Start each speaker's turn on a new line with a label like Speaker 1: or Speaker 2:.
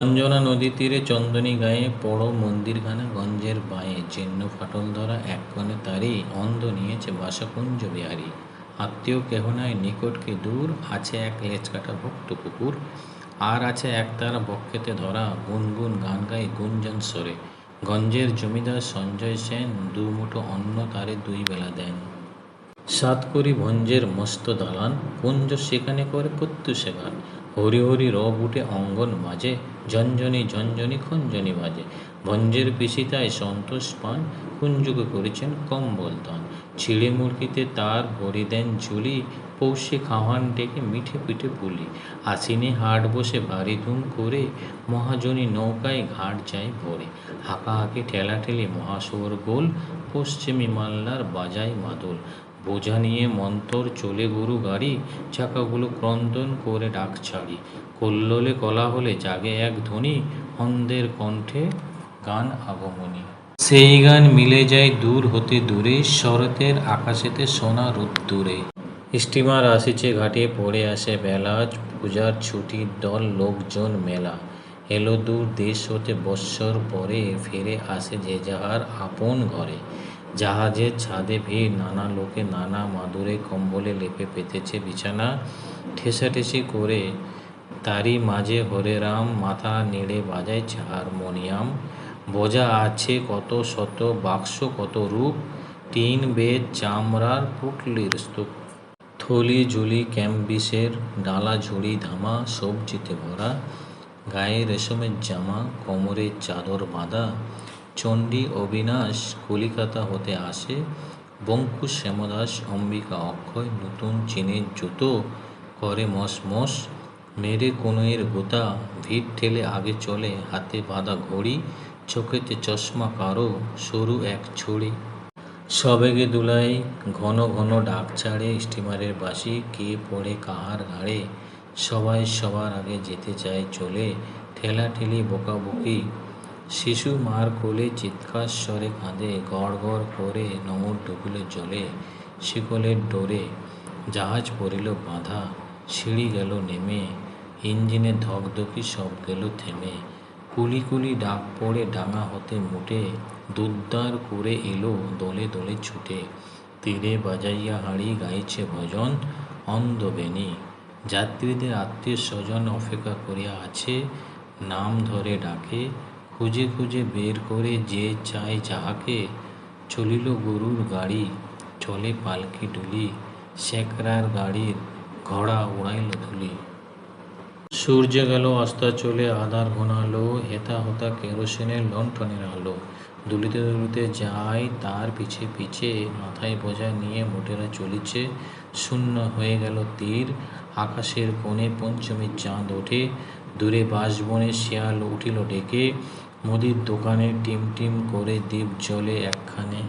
Speaker 1: অঞ্জনা নদীর তীরে চন্দনী গায়ে পড়ো মন্দিরখানা গঞ্জের বাঁয়ে জীর্ণ ফাটল ধরা এক কোণে তারই অন্ধ নিয়েছে বাসাকুঞ্জ বিহারী। আত্মীয় কেহ নাই নিকটকে দূর? আছে এক লেজকাটা ভক্ত কুকুর। আর আছে এক তারা বক্ষেতে ধরা গুনগুন গান গায় গুঞ্জন স্বরে। গঞ্জের জমিদার সঞ্জয় সেন দু মুঠো অন্ন তারে দুই বেলা দেন। সাতকড়ি ভঞ্জের মস্ত দালান, কুঞ্জ সেখানে করে প্রত্যুষে গান হরি হরি রব উঠে অঙ্গন মাঝে ঝঞ্ঝনি ঝঞ্ঝনি খঞ্জনি বাজে। ভঞ্জের পিসিতায় সন্তোষ পান, কুঞ্জকে করেছেন কম্বল ছিঁড়ে মুরগিতে তার ভরি দেন ঝুলি, পৌষে খাওয়ান ডেকে মিঠে পিঠে পুলি। আশ্বিনে হাট বসে ভারী ধুম করে, মহাজনী নৌকায় ঘাট যায় ভরে। হাঁকা হাঁকাহাঁকি ঠেলাঠেলি মহাসুর গোল, পশ্চিমী মাল্লার বাজায় মাদল। বোঝা নিয়ে মন্তর চলে গরু গাড়ি, চাকাগুলো ক্রন্দন করে ডাক ছাড়ি। কল্লোলে কলা হলে জাগে এক ধ্বনি, অন্ধের কণ্ঠে গান আগমনী। সেই গান মিলে যায় দূর হতে দূরে, শরতের আকাশেতে সোনা রোদ্দুরে স্টিমার আসিছে ঘাটে, পড়ে আসে বেলা, পূজার ছুটির দল, লোকজন মেলা। এলো দূর দেশ হতে বৎসর পরে, ফিরে আসে যে যাহার আপন ঘরে। জাহাজের ছাদে ভিড়, নানা লোকে নানা মাদুরে কম্বলে লেপে পেতেছে বিছানা। ঠেসাঠেসি করে তারই মাঝে হরে রাম, মাথা নেড়ে বাজায় হারমোনিয়াম বোঝা আছে কত শত বাক্স, কত রূপ। টিন বেদ চামড়ার পুটলির স্তূপ। থলি ঝুলি ক্যাম্বিসের ডালা ঝুড়ি ধামা, সবজিতে ভরা। গায়ে রেশমের জামা, কোমরে চাদর বাঁধা। চণ্ডী অবিনাশ কলিকাতা হতে আসে। বঙ্কু শ্যামদাস, অম্বিকা অক্ষয়, নতুন চীনের জুতো করে মস মস মেরে কনুইয়ের গোতা ভিড় ঠেলে আগে চলে, হাতে বাঁধা ঘড়ি, চোখেতে চশমা কারও, সরু এক ছড়ি সবেগে দুলাই, ঘন ঘন ডাক ছাড়ে স্টিমারের বাসি কে পড়ে কাহার ঘাড়ে? সবাই সবার আগে যেতে চায় চলে, ঠেলাঠেলি বকাবকি শিশু মার কোলে চিৎকার স্বরে কাঁদে, গড় গড় করে নোঙর ডুবলে জলে শিকলের ডোরে জাহাজ পড়িল বাঁধা, সিঁড়ি গেল নেমে ইঞ্জিনের ধকধকি সব গেল থেমে, কুলি কুলি ডাক পড়ে ডাঙা হতে মুটে দুদ্দার করে এলো দলে দলে ছুটে, তীরে বাজাইয়া হাঁড়ি গাইছে ভজন অন্ধ বেনি যাত্রীদের আত্মীয় স্বজন অপেক্ষা করিয়া আছে, নাম ধরে ডাকে খুঁজে খুঁজে বের করে যে চায় যাহাকে, চলিল গরুর গাড়ি, চলে পালকি ডুলি শেকরার গাড়ির ঘোড়া উড়াইল ধুলি। সূর্য গেল অস্তাচলে আধার ঘনালো, হেতা হতা কেরোসিনের লণ্ঠনের আলো দুলিতে দুলিতে যায়, তার পিছে পিছে মাথায় বোঝা নিয়ে মোটেরা চলিছে। শূন্য হয়ে গেল তীর, আকাশের কোণে পঞ্চমীর চাঁদ ওঠে। দূরে বাঁশবনে শিয়াল উঠিল ডেকে মুদির দোকানে টিম টিম করে দীপ জ্বলে একখানে